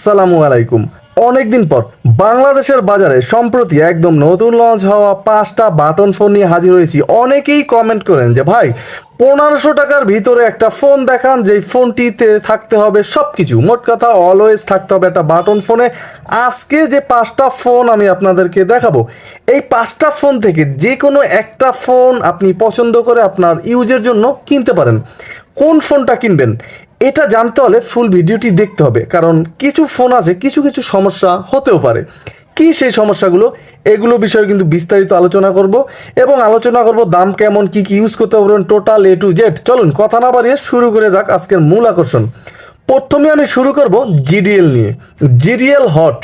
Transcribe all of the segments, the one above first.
আসসালামু আলাইকুম। অনেকদিন পর বাংলাদেশের বাজারে সম্প্রতি একদম নতুন লঞ্চ হওয়া পাঁচটা বাটন ফোন নিয়ে হাজির হয়েছি। অনেকেই কমেন্ট করেন যে, ভাই, পনেরোশো টাকার ভিতরে একটা ফোন দেখান, যেই ফোনটিতে থাকতে হবে সব কিছু মোট কথা অলওয়েজ থাকতে হবে একটা বাটন ফোনে আজকে যে পাঁচটা ফোন আমি আপনাদেরকে দেখাবো, এই পাঁচটা ফোন থেকে যে কোনো একটা ফোন আপনি পছন্দ করে আপনার ইউজের জন্য কিনতে পারেন। কোন ফোনটা কিনবেন? এটা জানতে হলে ফুল ভিডিওটি দেখতে হবে, কারণ কিছু ফোন আছে, কিছু কিছু সমস্যা হতেও পারে। কি সেই সমস্যাগুলো? এগুলো বিষয়ে কিন্তু বিস্তারিত আলোচনা করব এবং আলোচনা করব দাম কেমন, কি কি ইউজ করতে পারবেন টোটাল এ টু জেড চলুন, কথা না বাড়িয়ে শুরু করে যাক আজকের মূল আকর্ষণ। প্রথমে আমি শুরু করব জিডিএল নিয়ে। জিডিএল হট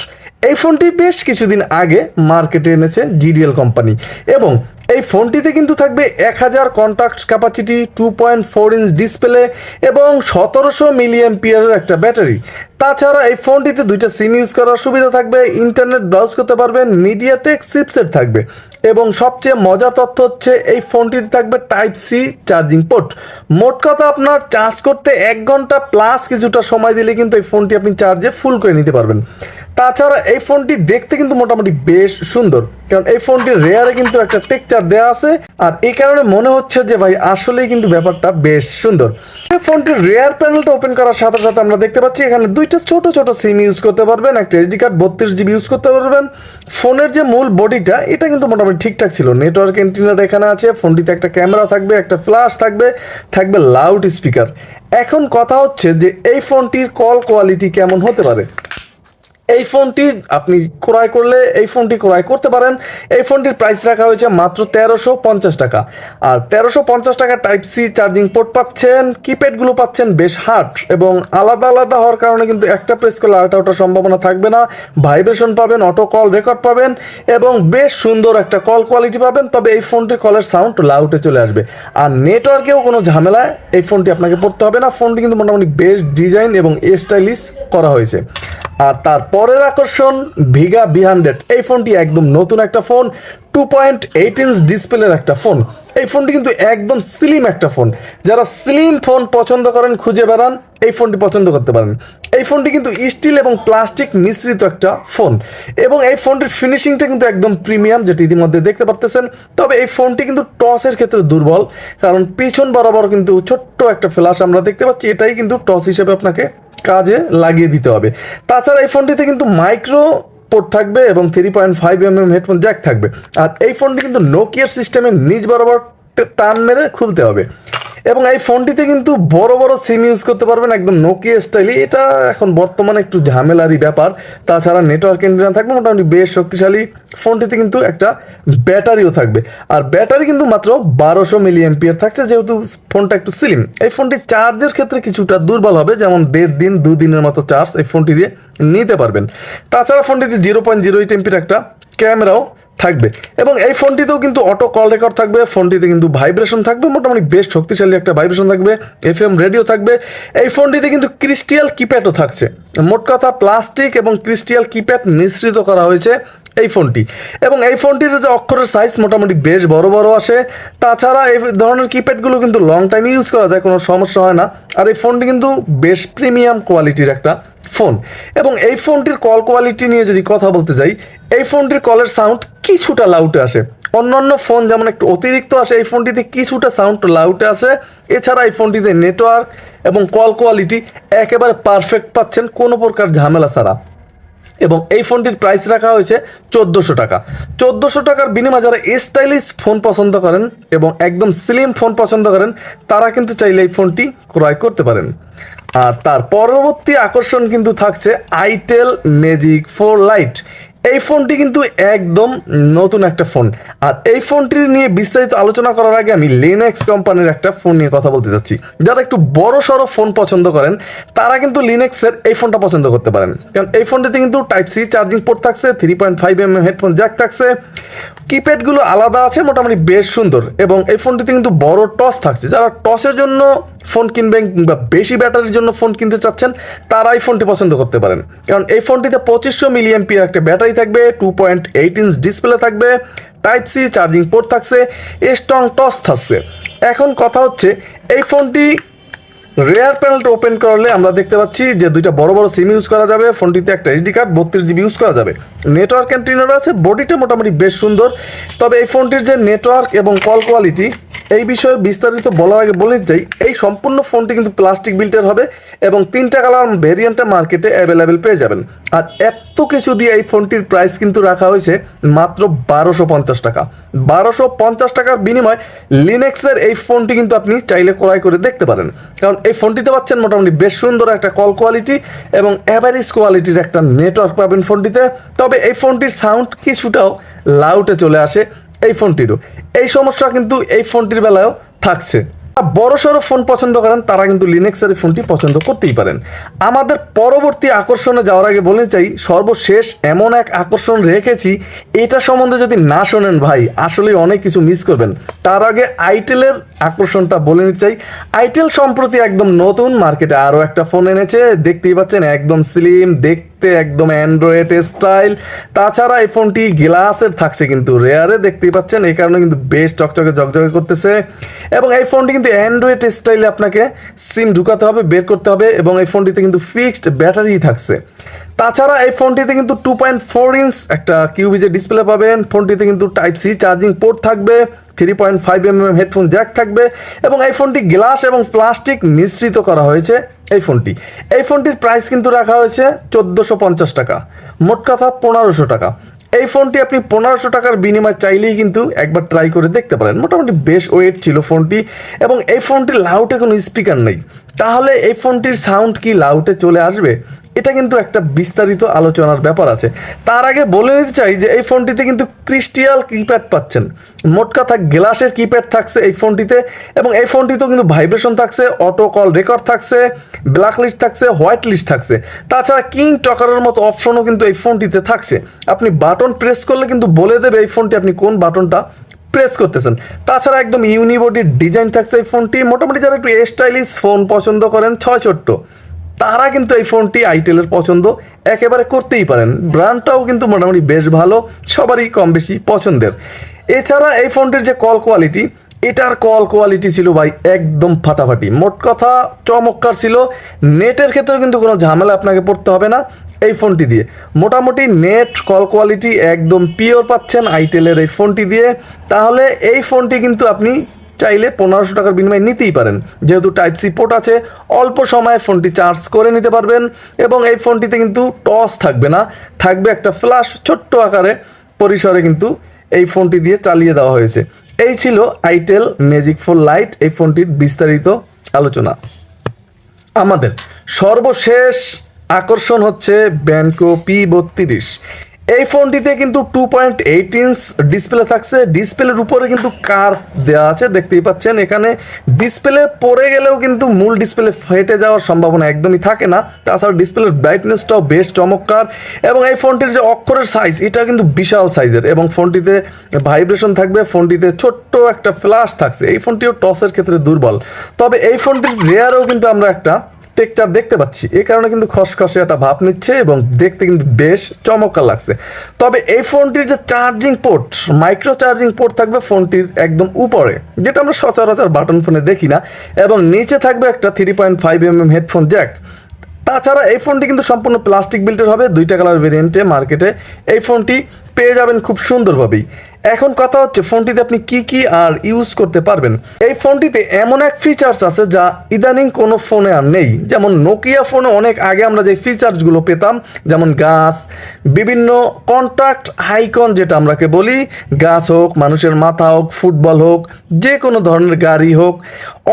এই ফোনটি বেশ কিছুদিন আগে মার্কেটে এনেছে জিডিএল কোম্পানি এবং এই ফোনটিতে কিন্তু থাকবে এক হাজার contact capacity two point four inch display এবং সতেরোশো মিলিয়ন পিয়ারের একটা ব্যাটারি। তাছাড়া এই ফোনটিতে দুইটা সিম ইউজ করার সুবিধা থাকবে ইন্টারনেট ব্রাউজ করতে পারবেন মিডিয়াটেক চিপসেট থাকবে এবং সবচেয়ে মজার তথ্য হচ্ছে এই ফোনটিতে থাকবে টাইপ সি চার্জিং পোর্ট মোট কথা আপনার চার্জ করতে এক ঘণ্টা প্লাস কিছুটা সময় দিলে কিন্তু এই ফোনটি আপনি চার্জে ফুল করে নিতে পারবেন। তাছাড়া এই ফোনটি দেখতে কিন্তু মোটামুটি বেশ সুন্দর। কারণ এই ফোনটির রেয়ারে কিন্তু একটা টেকচার দেওয়া আছে। আর এই কারণে মনে হচ্ছে যে ভাই, আসলেই কিন্তু ব্যাপারটা বেশ সুন্দর। এই ফোনটির রেয়ার প্যানেলটা ওপেন করার সাথে সাথে আমরা দেখতে পাচ্ছি, এখানে দুইটা ছোট ছোট সিম ইউজ করতে পারবেন, একটা এসডি কার্ড বত্রিশ জিবি ইউজ করতে পারবেন। ফোনের যে মূল বডিটা এটা কিন্তু মোটামুটি ঠিকঠাক ছিল। নেটওয়ার্ক এন্টিনার এখানে আছে, ফোনটিতে একটা ক্যামেরা থাকবে, একটা ফ্ল্যাশ থাকবে থাকবে লাউড স্পিকার এখন কথা হচ্ছে যে এই ফোনটির কল কোয়ালিটি কেমন হতে পারে? এই ফোনটি আপনি ক্রয় করলে এই ফোনটি ক্রয় করতে পারেন। এই ফোনটির প্রাইস রাখা হয়েছে মাত্র তেরোশো পঞ্চাশ টাকা। আর তেরোশো পঞ্চাশ টাকা টাইপ সি চার্জিং পোর্ট পাচ্ছেন কিপ্যাডগুলো পাচ্ছেন বেশ হার্ড এবং আলাদা আলাদা হওয়ার কারণে কিন্তু একটা প্রেস করলে আরেকটা ওঠার সম্ভাবনা থাকবে না। ভাইব্রেশন পাবেন অটো কল রেকর্ড পাবেন এবং বেশ সুন্দর একটা কল কোয়ালিটি পাবেন, তবে এই ফোনটির কলের সাউন্ড লাউটে চলে আসবে। আর নেটওয়ার্কেও কোনো ঝামেলায় এই ফোনটি আপনাকে পড়তে হবে না। ফোনটি কিন্তু মোটামুটি বেশ ডিজাইন এবং স্টাইলিশ করা হয়েছে। আর তার পরের আকর্ষণ ভিগা বি হান্ড্রেড এই ফোনটি একদম নতুন একটা phone. Two point eight inch ডিসপ্লের একটা ফোন এই ফোনটি কিন্তু একদম স্লিম একটা ফোন যারা স্লিম ফোন পছন্দ করেন, খুঁজে বেড়ান, এই ফোনটি পছন্দ করতে পারেন। এই ফোনটি কিন্তু স্টিল এবং প্লাস্টিক মিশ্রিত একটা ফোন এবং এই ফোনটির ফিনিশিংটা কিন্তু একদম প্রিমিয়াম যেটি ইতিমধ্যে দেখতে পারতেছেন। তবে এই ফোনটি কিন্তু টসের ক্ষেত্রে দুর্বল, কারণ পিছন বরাবর কিন্তু ছোট্ট একটা ফ্ল্যাশ আমরা দেখতে পাচ্ছি। এটাই কিন্তু টস হিসেবে আপনাকে কাজে লাগিয়ে দিতে হবে। তাছাড়া এই ফোনটিতে কিন্তু মাইক্রো পোর্ট থাকবে এবং three point five M M headphone jack থাকবে। আর এই ফোনটি কিন্তু নোকিয়ার সিস্টেমে নিজ বরাবর টান মেরে খুলতে হবে। এবং এই ফোনটিতে কিন্তু বড় বড় সিম ইউজ করতে পারবেন একদম নোকিয়া স্টাইলি এটা এখন বর্তমানে একটু ঝামেলারই ব্যাপার। তাছাড়া নেটওয়ার্ক এন্টিনা থাকবে, মোটামুটি বেশ শক্তিশালী। ফোনটিতে কিন্তু একটা ব্যাটারিও থাকবে। আর ব্যাটারি কিন্তু মাত্র বারোশো মিলি এমপিয়ার থাকছে, যেহেতু ফোনটা একটু স্লিম এই ফোনটি চার্জের ক্ষেত্রে কিছুটা দুর্বল হবে, যেমন দেড় দিন, দু দিনের মতো চার্জ এই ফোনটি দিয়ে নিতে পারবেন। তাছাড়া ফোনটিতে জিরো পয়েন্ট জিরো এইট এমপির একটা ক্যামেরাও থাকবে। এবং এই ফোনটিতেও কিন্তু অটো কল রেকর্ড থাকবে, ফোনটিতে কিন্তু ভাইব্রেশন থাকবে, মোটামুটি বেশ শক্তিশালী একটা ভাইব্রেশন থাকবে এফ এম রেডিও থাকবে। এই ফোনটিতে কিন্তু ক্রিস্টিয়াল কিপ্যাডও থাকছে। মোট কথা প্লাস্টিক এবং ক্রিস্টিয়াল কিপ্যাড মিশ্রিত করা হয়েছে এই ফোনটি। এবং এই ফোনটির যে অক্ষরের সাইজ মোটামুটি বেশ বড় বড় আসে। তাছাড়া এই ধরনের কিপ্যাডগুলো কিন্তু লং টাইম ইউজ করা যায়, কোনো সমস্যা হয় না। আর এই ফোনটি কিন্তু বেশ প্রিমিয়াম কোয়ালিটির একটা ফোন এবং এই ফোনটির কল কোয়ালিটি নিয়ে যদি কথা বলতে যাই, এই ফোনটির কলের সাউন্ড কিছুটা লাউটে আসে। অন্যান্য ফোন যেমন একটু অতিরিক্ত আসে, এই ফোনটিতে কিছুটা সাউন্ড লাউটে আসে। এছাড়া এই ফোনটিতে নেটওয়ার্ক এবং কল কোয়ালিটি একেবারে পারফেক্ট পাচ্ছেন কোনো প্রকার ঝামেলা ছাড়া। এবং এই ফোনটির প্রাইস রাখা হয়েছে চোদ্দোশো টাকা। চোদ্দোশো টাকার বিনিময়ে যারা স্টাইলিশ ফোন পছন্দ করেন এবং একদম স্লিম ফোন পছন্দ করেন, তারা কিন্তু চাইলে এই ফোনটি ক্রয় করতে পারেন। আর তার পরবর্তী আকর্ষণ কিন্তু থাকছে আইটেল ম্যাজিক ফোর লাইট এই ফোনটি কিন্তু একদম নতুন একটা ফোন। আর এই ফোনটি নিয়ে বিস্তারিত আলোচনা করার আগে আমি লিনেক্স কোম্পানির একটা ফোন নিয়ে কথা বলতে চাচ্ছি যারা একটু বড় সড়ো ফোন পছন্দ করেন, তারা কিন্তু লিনেক্সের এই ফোনটা পছন্দ করতে পারেন। কারণ এই ফোনটিতে কিন্তু টাইপ সি চার্জিং পোর্ট থাকছে three point five M headphone jack থাকছে কিপ্যাডগুলো আলাদা আছে, মোটামুটি বেশ সুন্দর। এবং এই ফোনটিতে কিন্তু বড় টস থাকছে। যারা টসের জন্য ফোন কিনবেন কিংবা বেশি ব্যাটারির জন্য ফোন কিনতে চাচ্ছেন তারা এই ফোনটি পছন্দ করতে পারেন। কারণ এই ফোনটিতে পঁচিশশো পিয়ার একটা ব্যাটারি থাকবে two point eight inch display থাকবে টাইপ সি চার্জিং পোর্ট থাকছে স্ট্রং টস থাকছে। এখন কথা হচ্ছে, এই ফোনটি রেয়ার প্যানেলটা ওপেন করলে আমরা দেখতে পাচ্ছি যে দুইটা বড় বড় সিম ইউজ করা যাবে, ফোনটিতে একটা এইচডি কার্ড বত্রিশ জিবি ইউজ করা যাবে। নেটওয়ার্ক অ্যান্টিনার আছে বডিটা মোটামুটি বেশ সুন্দর, তবে এই ফোনটির যে নেটওয়ার্ক এবং কল কোয়ালিটি এই বিষয়ে বিস্তারিত বলার আগে বলে চাই এই সম্পূর্ণ ফোনটি কিন্তু প্লাস্টিক বিল্টের হবে এবং তিনটা কালার ভেরিয়েন্টে মার্কেটে অ্যাভেলেবেল পেয়ে যাবেন। আর এত কিছু দিয়ে এই ফোনটির প্রাইস কিন্তু রাখা হয়েছে মাত্র বারোশো পঞ্চাশ টাকা। বারোশো পঞ্চাশ টাকার বিনিময় লিনেক্সের এই ফোনটি কিন্তু আপনি চাইলে ক্রয় করে দেখতে পারেন। কারণ এই ফোনটিতে পাচ্ছেন মোটামুটি বেশ সুন্দর একটা কল কোয়ালিটি এবং অ্যাভারেজ কোয়ালিটির একটা নেটওয়ার্ক পাবেন ফোনটিতে। তবে এই ফোনটির সাউন্ড কিছুটাও লাউটে চলে আসে এই ফোনটিরও। এই সমস্যা কিন্তু এই ফোনটির বেলায়ও থাকছে। বড় সড়ো ফোন পছন্দ করেন, তারা কিন্তু লিনেক্সের ফোনটি পছন্দ করতেই পারেন। আমাদের পরবর্তী আকর্ষণে যাওয়ার আগে বলে চাই, সর্বশেষ এমন এক আকর্ষণ রেখেছি, এটা সম্বন্ধে যদি না শোনেন ভাই, আসলে অনেক কিছু মিস করবেন। তার আগে আইটেলের আকর্ষণটা বলে নিতে চাই। আইটেল সম্প্রতি একদম নতুন মার্কেটে আরও একটা ফোন এনেছে, দেখতেই পাচ্ছেন, একদম স্লিম দেখতে একদম অ্যান্ড্রয়েড স্টাইল তাছাড়া এই ফোনটি গ্লাসের থাকছে কিন্তু রেয়ারে দেখতেই পাচ্ছেন। এই কারণে কিন্তু বেশ চকচকে, ঝকঝকে করতেছে। এবং এই ফোনটি কিন্তু অ্যান্ড্রয়েড স্টাইলে আপনাকে সিম ঢুকাতে হবে, বের করতে হবে এবং এই ফোনটিতে কিন্তু ফিক্সড ব্যাটারি থাকছে। তাছাড়া এই ফোনটিতে কিন্তু টু পয়েন্ট ফোর ইঞ্চ একটা কিউবিজের ডিসপ্লে পাবেন ফোনটিতে কিন্তু টাইপ সি চার্জিং পোর্ট থাকবে three point five M M headphone jack থাকবে এবং এই ফোনটি গ্লাস এবং প্লাস্টিক মিশ্রিত করা হয়েছে। এই ফোনটি। এই ফোনটির প্রাইস কিন্তু রাখা হয়েছে চোদ্দোশো পঞ্চাশ টাকা। মোট কথা পনেরোশো টাকা। এই ফোনটি আপনি পনেরোশো টাকার বিনিময় চাইলেই কিন্তু একবার ট্রাই করে দেখতে পারেন। মোটামুটি বেশ ওয়েট ছিল ফোনটি এবং এই ফোনটির লাউটে কোনো স্পিকার নেই। তাহলে এই ফোনটির সাউন্ড কি লাউটে চলে আসবে? এটা কিন্তু একটা বিস্তারিত আলোচনার ব্যাপার আছে। তার আগে বলে নিতে চাই যে এই ফোনটিতে কিন্তু ক্রিস্টিয়াল কিপ্যাড পাচ্ছেন। মোট কথা গ্লাসের কিপ্যাড থাকছে এই ফোনটিতে এবং এই ফোনটিতেও কিন্তু ভাইব্রেশন থাকছে, অটো কল রেকর্ড থাকছে, ব্ল্যাক লিস্ট থাকছে, হোয়াইট লিস্ট থাকছে। তাছাড়া কিং টকারের মতো অপশনও কিন্তু এই ফোনটিতে থাকছে। আপনি বাটন প্রেস করলে কিন্তু বলে দেবে এই ফোনটি আপনি কোন বাটনটা প্রেস করতেছেন। তাছাড়া একদম ইউনিবডির ডিজাইন থাকছে এই ফোনটি। মোটামুটি যারা একটু স্টাইলিশ ফোন পছন্দ করেন, ছয় ছোট্ট। তারা কিন্তু এই ফোনটি আইটেলের পছন্দ একেবারে করতেই পারেন। ব্র্যান্ডটাও কিন্তু মোটামুটি বেশ ভালো, সবারই কম বেশি পছন্দের। এছাড়া এই ফোনটির যে কল কোয়ালিটি এটার কল কোয়ালিটি ছিল ভাই একদম ফাটাফাটি। মোট কথা চমৎকার ছিল। নেটের ক্ষেত্রেও কিন্তু কোনো ঝামেলা আপনাকে পড়তে হবে না এই ফোনটি দিয়ে। মোটামুটি নেট কল কোয়ালিটি একদম পিওর পাচ্ছেন আইটেলের এই ফোনটি দিয়ে। তাহলে এই ফোনটি কিন্তু আপনি চাইলে পনেরোশো টাকার বিনিময়ে নিতেই পারেন। যেহেতু টাইপ সি পোর্ট আছে, অল্প সময়ে ফোনটি চার্জ করে নিতে পারবেন এবং এই ফোনটিতে কিন্তু টস থাকবে না। থাকবে একটা ফ্ল্যাশ ছোট্ট আকারে, পরিসরে কিন্তু এই ফোনটি দিয়ে চালিয়ে দেওয়া হয়েছে। এই ছিল আইটেল ম্যাজিক ফোর লাইট এই ফোনটির বিস্তারিত আলোচনা। আমাদের সর্বশেষ আকর্ষণ হচ্ছে ব্যানকো পি বত্রিশ। এই ফোনটিতে কিন্তু two point eight inch display থাকছে। ডিসপ্লের উপরে কিন্তু কার দেওয়া আছে, দেখতেই পাচ্ছেন। এখানে ডিসপ্লে পড়ে গেলেও কিন্তু মূল ডিসপ্লে ফেটে যাওয়ার সম্ভাবনা একদমই থাকে না। তাছাড়া ডিসপ্লের ব্রাইটনেসটাও বেশ চমৎকার এবং এই ফোনটির যে অক্ষরের সাইজ এটা কিন্তু বিশাল সাইজের এবং ফোনটিতে ভাইব্রেশন থাকবে, ফোনটিতে ছোট্ট একটা ফ্ল্যাশ থাকছে। এই ফোনটিও টসের ক্ষেত্রে দুর্বল। তবে এই ফোনটির রেয়ারেও কিন্তু আমরা একটা টেকচার দেখতে পাচ্ছি। এই কারণে কিন্তু খসখসে একটা ভাব নিচ্ছে এবং দেখতে কিন্তু বেশ চমৎকার লাগছে। তবে এই ফোনটির যে charging port, micro charging port থাকবে ফোনটির একদম উপরে, যেটা আমরা সচরাচর বাটন ফোনে দেখি না, এবং নিচে থাকবে একটা three point five M M headphone jack তাছাড়া এই ফোনটি কিন্তু সম্পূর্ণ প্লাস্টিক বিল্টের হবে, দুইটা কালার ভেরিয়েন্টে মার্কেটে এই ফোনটি পেয়ে যাবেন খুব সুন্দরভাবেই। এখন কথা হচ্ছে ফোনটিতে আপনি কি কি আর ইউজ করতে পারবেন। এই ফোনটিতে এমন এক ফিচার্স আছে যা ইদানিং কোনো ফোনে আর নেই। যেমন নোকিয়া ফোনে অনেক আগে আমরা যে ফিচার্সগুলো পেতাম, যেমন গাছ, বিভিন্ন কন্ট্রাক্ট হাইকন যেটা আমরাকে বলি, গাছ হোক, মানুষের মাথা হোক, ফুটবল হোক, যে কোনো ধরনের গাড়ি হোক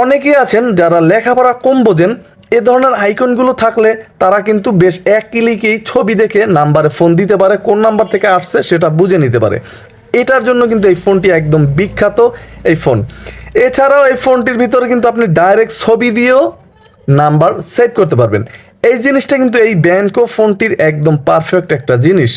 অনেকেই আছেন যারা লেখাপড়া কম বোঝেন, এ ধরনের আইকনগুলো থাকলে তারা কিন্তু বেশ এক ক্লিকেই ছবি দেখে নাম্বারে ফোন দিতে পারে, কোন নাম্বার থেকে আসছে সেটা বুঝে নিতে পারে। এটার জন্য কিন্তু এই ফোনটি একদম বিখ্যাত এই ফোন। এছাড়াও এই ফোনটির ভিতরে কিন্তু আপনি ডাইরেক্ট ছবি দিয়েও নাম্বার সেভ করতে পারবেন। এই জিনিসটা কিন্তু এই ব্যানকো ফোনটির একদম পারফেক্ট একটা জিনিস।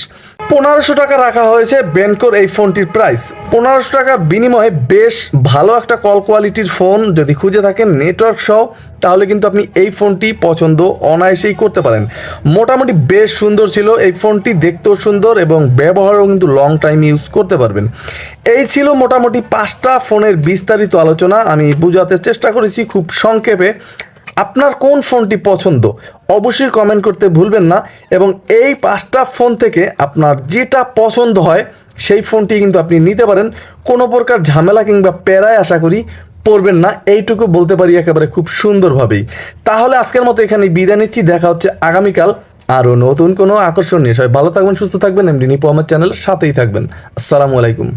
পনেরোশো টাকা রাখা হয়েছে ব্যানকোর এই ফোনটির প্রাইস পনেরোশো টাকার বিনিময়ে বেশ ভালো একটা কল কোয়ালিটির ফোন যদি খুঁজে থাকেন নেটওয়ার্ক সহ, তাহলে কিন্তু আপনি এই ফোনটি পছন্দ অনায়াসেই করতে পারেন। মোটামুটি বেশ সুন্দর ছিল, এই ফোনটি দেখতেও সুন্দর এবং ব্যবহারও কিন্তু লং টাইম ইউজ করতে পারবেন। এই ছিল মোটামুটি পাঁচটা ফোনের বিস্তারিত আলোচনা। আমি বোঝাতে চেষ্টা করেছি খুব সংক্ষেপে। আপনার কোন ফোনটি পছন্দ? অবশ্যই কমেন্ট করতে ভুলবেন না এবং এই পাঁচটা ফোন থেকে আপনার যেটা পছন্দ হয়, সেই ফোনটি কিন্তু আপনি নিতে পারেন। কোনো প্রকার ঝামেলা কিংবা প্যারায় আশা করি পড়বেন না। এইটুকু বলতে পারি একেবারে খুব সুন্দরভাবেই। তাহলে আজকের মতো এখানে বিদায় নিচ্ছি। দেখা হচ্ছে আগামীকাল আরও নতুন কোনো আকর্ষণ নিয়ে সবাই ভালো থাকবেন, সুস্থ থাকবেন, এমডি নিপো আমার চ্যানেল সাথেই থাকবেন। আসসালামু আলাইকুম।